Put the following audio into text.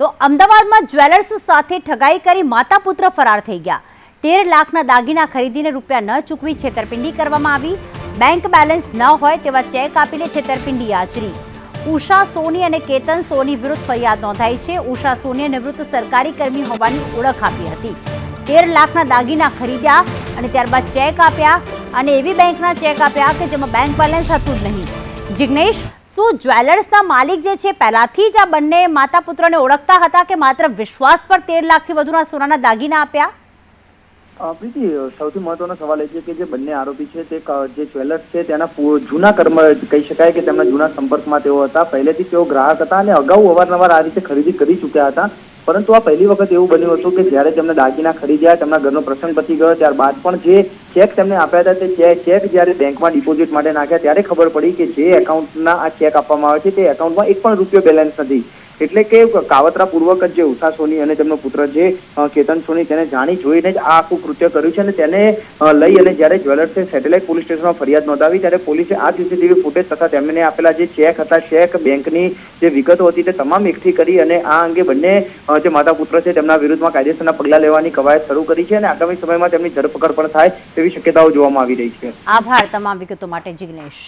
તો અમદાવાદમાં જ્વેલર્સ સાથે ઠગાઈ કરી માતા પુત્ર ફરાર થઈ ગયા. તેર લાખના દાગીના ખરીદીને રૂપિયા ન ચૂકવી છેતરપિંડી કરવામાં આવી. બેંક બેલેન્સ ન હોય તેવા ચેક આપીને છેતરપિંડી આચરી ઉષા, સોની અને કેતન સોની વિરુદ્ધ ફરિયાદ નોંધાઈ છે. ઉષા, સોનીએ નિવૃત્ત સરકારી કર્મી હોવાની ઓળખ આપી હતી. તેર લાખના દાગીના ખરીદ્યા અને ત્યારબાદ ચેક આપ્યા અને એવી બેંકના ચેક આપ્યા કે જેમાં બેંક બેલેન્સ હતું જ નહીં. જિગ્નેશ શું જ્વેલર્સના માલિક જે છે, પહેલાથી જ આ બંને માતા પુત્રને ઓળખતા હતા કે માત્ર વિશ્વાસ પર તેર લાખથી વધુના સોનાના દાગીના આપ્યા? પ્રીતિ, સૌથી મહત્વનો સવાલ એ છે કે જે બંને આરોપી છે, તે જે જ્વેલર્સ છે, તેના જૂના કર્મ કહી શકાય કે તેમના જૂના સંપર્કમાં તેઓ હતા. પહેલેથી તેઓ ગ્રાહક હતા અને અગાઉ અવારનવાર આ રીતે ખરીદી કરી ચૂક્યા હતા. પરંતુ આ પહેલી વખત એવું બન્યું હતું કે જ્યારે તેમને દાગીના ખરીદ્યા, તેમના ઘરનો પ્રસંગ પતી ગયો, ત્યારબાદ પણ જે ચેક તેમને આપ્યા હતા, તે ચેક જ્યારે બેંકમાં ડિપોઝિટ માટે નાખ્યા, ત્યારે ખબર પડી કે જે એકાઉન્ટના આ ચેક આપવામાં આવે છે, તે એકાઉન્ટમાં એક પણ રૂપિયો બેલેન્સ નથી. એટલે કે કાવતરા પૂર્વક જ જે ઉષા સોની અને તેમનો પુત્ર જે કેતન સોની તેને જાણી જોઈને જ આ આખું કૃત્ય કર્યું છે અને તેને લઈ અને જ્યારે જ્વેલર્સે સેટેલાઇટ પોલીસ સ્ટેશનમાં ફરિયાદ નોંધાવી ત્યારે પોલીસે આ સીસીટીવી ફૂટેજ તથા તેમને આપેલા જે ચેક હતા, ચેક બેંકની જે વિગતો હતી તે તમામ એકઠી કરી અને આ અંગે બંને જે માતા પુત્ર છે તેમના વિરુદ્ધમાં કાયદેસરના પગલાં લેવાની કવાયત શરૂ કરી છે અને આગામી સમયમાં તેમની ધરપકડ પણ થાય તેવી શક્યતાઓ જોવામાં આવી રહી છે. આભાર તમામ વિગતો માટે જિગ્નેશ.